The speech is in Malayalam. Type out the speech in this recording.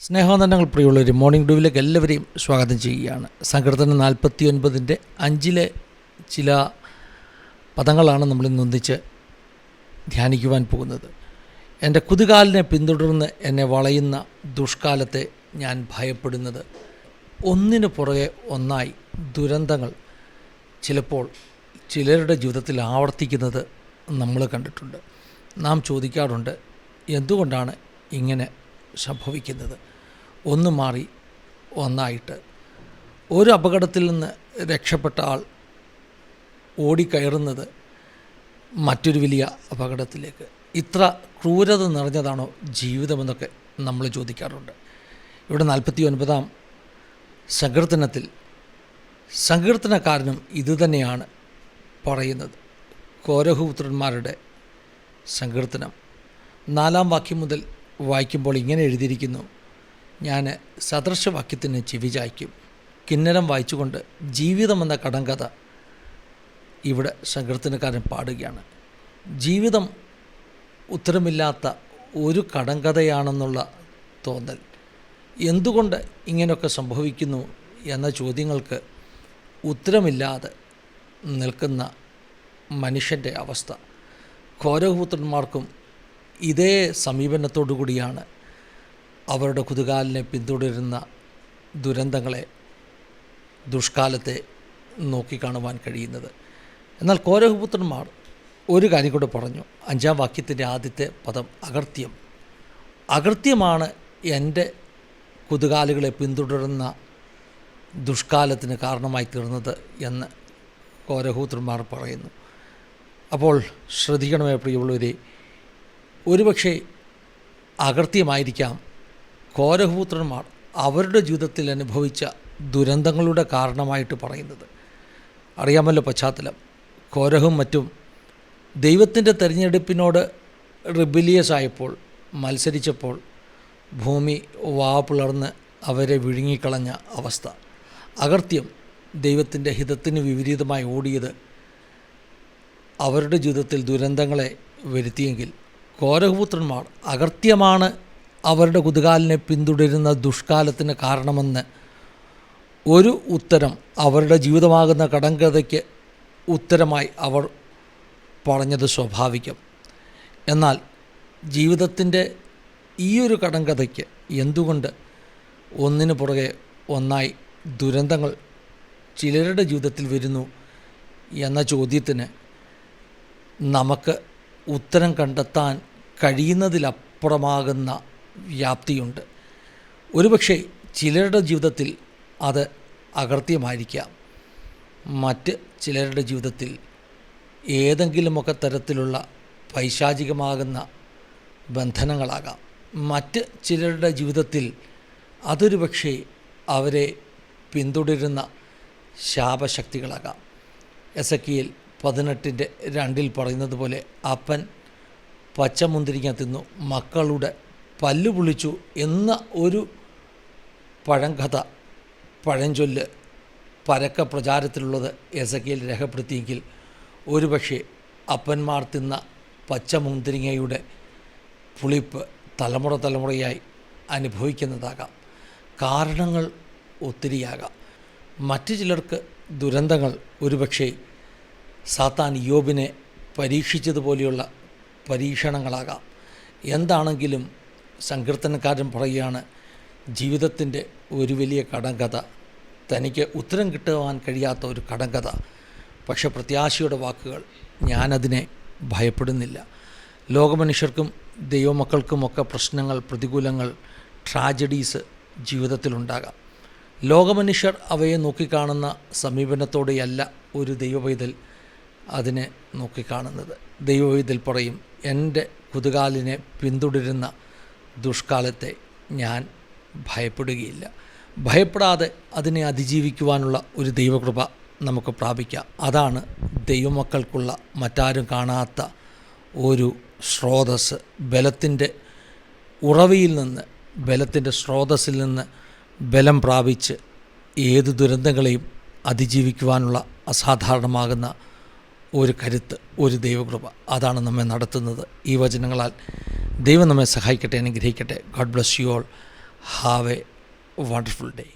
സ്നേഹവന്ദനങ്ങൾ പ്രിയമുള്ളവർ മോർണിംഗ് ഡ്യൂവിലേക്ക് എല്ലാവരെയും സ്വാഗതം ചെയ്യുകയാണ്. സംഘടന നാൽപ്പത്തി ഒൻപതിന്റെ അഞ്ചിലെ ചില പദങ്ങളാണ് നമ്മൾ ഇന്ന് ഒന്നിച്ച് ധ്യാനിക്കുവാൻ പോകുന്നത്. എന്റെ കുതുകാലിനെ പിന്തുടർന്ന് എന്നെ വളയുന്ന ദുഷ്കാലത്തെ ഞാൻ ഭയപ്പെടുന്നത്. ഒന്നിനു പുറകെ ഒന്നായി ദുരന്തങ്ങൾ ചിലപ്പോൾ ചിലരുടെ ജീവിതത്തിൽ ആവർത്തിക്കുന്നത് നമ്മൾ കണ്ടിട്ടുണ്ട്. നാം ചോദിക്കാറുണ്ട് എന്തുകൊണ്ടാണ് ഇങ്ങനെ സംഭവിക്കുന്നത്. ഒന്ന് മാറി ഒന്നായിട്ട്. ഒരു അപകടത്തിൽ നിന്ന് രക്ഷപ്പെട്ട ആൾ ഓടിക്കയറുന്നത് മറ്റൊരു വലിയ അപകടത്തിലേക്ക്. ഇത്ര ക്രൂരത നിറഞ്ഞതാണോ ജീവിതമെന്നൊക്കെ നമ്മൾ ചോദിക്കാറുണ്ട്. ഇവിടെ നാൽപ്പത്തി ഒൻപതാം സങ്കീർത്തനത്തിൽ സങ്കീർത്തനക്കാരനും ഇതുതന്നെയാണ് പറയുന്നത്. കോരഹുപുത്രന്മാരുടെ സങ്കീർത്തനം. നാലാം വാക്യം മുതൽ വായിക്കുമ്പോൾ ഇങ്ങനെ എഴുതിയിരിക്കുന്നു. ഞാൻ സദൃശവാക്യത്തിന് ചെവി ചായ്ക്കും. കിന്നരം വായിച്ചുകൊണ്ട് ജീവിതം എന്ന കടങ്കഥ ഇവിടെ സങ്കീർത്തനക്കാരൻ പാടുകയാണ്. ജീവിതം ഉത്തരമില്ലാത്ത ഒരു കടങ്കഥയാണെന്നുള്ള തോന്നൽ. എന്തുകൊണ്ട് ഇങ്ങനെയൊക്കെ സംഭവിക്കുന്നു എന്ന ചോദ്യങ്ങൾക്ക് ഉത്തരമില്ലാതെ നിൽക്കുന്ന മനുഷ്യന്റെ അവസ്ഥ. ഘോരപുത്രന്മാർക്കും ഇതേ സമീപനത്തോടു കൂടിയാണ് അവരുടെ കുതുകാലിനെ പിന്തുടരുന്ന ദുരന്തങ്ങളെ ദുഷ്കാലത്തെ നോക്കിക്കാണുവാൻ കഴിയുന്നത്. എന്നാൽ കോരഹപുത്രന്മാർ ഒരു കാര്യം കൂടെ പറഞ്ഞു. അഞ്ചാം വാക്യത്തിന്റെ ആദ്യത്തെ പദം അകർത്യം അകർത്യമാണ് എന്റെ കുതുകാലുകളെ പിന്തുടരുന്ന ദുഷ്കാലത്തിന് കാരണമായി തീർന്നത് എന്ന് കോരഹൂത്രന്മാർ പറയുന്നു. അപ്പോൾ ശ്രദ്ധിക്കണമേ പ്രിയമുള്ളവരെ ഒരുപക്ഷെ അകർത്തിയമായിരിക്കാം കോരഹൂത്രന്മാർ അവരുടെ ജീവിതത്തിൽ അനുഭവിച്ച ദുരന്തങ്ങളുടെ കാരണമായിട്ട് പറയുന്നത്. അറിയാമല്ലോ പശ്ചാത്തലം. കോരഹും മറ്റും ദൈവത്തിന്റെ തെരഞ്ഞെടുപ്പിനോട് റിബിലിയസ് ആയപ്പോൾ മത്സരിച്ചപ്പോൾ ഭൂമി വാ പിളർന്ന് അവരെ വിഴുങ്ങിക്കളഞ്ഞ അവസ്ഥ. അകർത്യം ദൈവത്തിന്റെ ഹിതത്തിന് വിപരീതമായി ഓടിയത് അവരുടെ ജീവിതത്തിൽ ദുരന്തങ്ങളെ വരുത്തിയെങ്കിൽ കോരഹപുത്രന്മാർ അകർത്യമാണ് അവരുടെ കുതുകാലിനെ പിന്തുടരുന്ന ദുഷ്കാലത്തിന് കാരണമെന്ന്. ഒരു ഉത്തരം അവരുടെ ജീവിതമാകുന്ന കടങ്കഥയ്ക്ക് ഉത്തരമായി അവർ പറഞ്ഞത് സ്വാഭാവികം. എന്നാൽ ജീവിതത്തിന്റെ ഈ ഒരു കടങ്കഥയ്ക്ക് എന്തുകൊണ്ട് ഒന്നിനു പുറകെ ഒന്നായി ദുരന്തങ്ങൾ ചിലരുടെ ജീവിതത്തിൽ വരുന്നു എന്ന ചോദ്യത്തിന് നമുക്ക് ഉത്തരം കണ്ടെത്താൻ കഴിയുന്നതിലപ്പുറമാകുന്ന വ്യാപ്തിയുണ്ട്. ഒരുപക്ഷെ ചിലരുടെ ജീവിതത്തിൽ അത് അകർത്യമായിരിക്കാം മറ്റ് ചിലരുടെ ജീവിതത്തിൽ ഏതെങ്കിലുമൊക്കെ തരത്തിലുള്ള പൈശാചികമാകുന്ന ബന്ധനങ്ങളാകാം. മറ്റ് ചിലരുടെ ജീവിതത്തിൽ അതൊരു പക്ഷേ അവരെ പിന്തുടരുന്ന ശാപശക്തികളാകാം. എസ് എ പതിനെട്ടിന്റെ രണ്ടിൽ പറയുന്നത് പോലെ അപ്പൻ പച്ചമുന്തിരിങ്ങ തിന്നു മക്കളുടെ പല്ലു പുളിച്ചു എന്ന ഒരു പഴങ്കഥ പഴഞ്ചൊല്ല് പരക്ക പ്രചാരത്തിലുള്ളത് എസ് എ കെയിൽ രേഖപ്പെടുത്തിയെങ്കിൽ ഒരുപക്ഷെ അപ്പന്മാർ തിന്ന പച്ചമുന്തിരിങ്ങയുടെ പുളിപ്പ് തലമുറ തലമുറയായി അനുഭവിക്കുന്നതാകാം. കാരണങ്ങൾ ഒത്തിരിയാകാം. മറ്റു ചിലർക്ക് ദുരന്തങ്ങൾ ഒരുപക്ഷെ സാത്താൻ യോബിനെ പരീക്ഷിച്ചതുപോലെയുള്ള പരീക്ഷണങ്ങളാകാം. എന്താണെങ്കിലും സങ്കീർത്തനക്കാരൻ പറയുകയാണ് ജീവിതത്തിന്റെ ഒരു വലിയ കടങ്കഥ തനിക്ക് ഉത്തരം കിട്ടുവാൻ കഴിയാത്ത ഒരു കടങ്കഥ പക്ഷെ പ്രത്യാശയുടെ വാക്കുകൾ ഞാനതിനെ ഭയപ്പെടുന്നില്ല. ലോകമനുഷ്യർക്കും ദൈവമക്കൾക്കുമൊക്കെ പ്രശ്നങ്ങൾ പ്രതികൂലങ്ങൾ ട്രാജഡീസ് ജീവിതത്തിലുണ്ടാകാം. ലോകമനുഷ്യർ അവയെ നോക്കിക്കാണുന്ന സമീപനത്തോടെയല്ല ഒരു ദൈവവൈതൽ അതിനെ നോക്കിക്കാണുന്നത്. ദൈവവൈതൽ പറയും എന്റെ കുതുകാലിനെ പിന്തുടരുന്ന ദുഷ്കാലത്തെ ഞാൻ ഭയപ്പെടുകയില്ല. ഭയപ്പെടാതെ അതിനെ അതിജീവിക്കുവാനുള്ള ഒരു ദൈവകൃപ നമുക്ക് പ്രാപിക്കാം. അതാണ് ദൈവമക്കൾക്കുള്ള മറ്റാരും കാണാത്ത ഒരു സ്രോതസ് ബലത്തിന്റെ ഉറവിയിൽ നിന്ന് ബലത്തിന്റെ സ്രോതസ്സിൽ നിന്ന് ബലം പ്രാപിച്ച് ഏത് ദുരന്തങ്ങളെയും അതിജീവിക്കുവാനുള്ള അസാധാരണമാകുന്ന ഒരു കരുത്ത് ഒരു ദൈവകൃപ. അതാണ് നമ്മെ നടത്തുന്നത്. ഈ വചനങ്ങളാൽ ദൈവം നമ്മെ സഹായിക്കട്ടെ അനുഗ്രഹിക്കട്ടെ. God bless you all have a wonderful day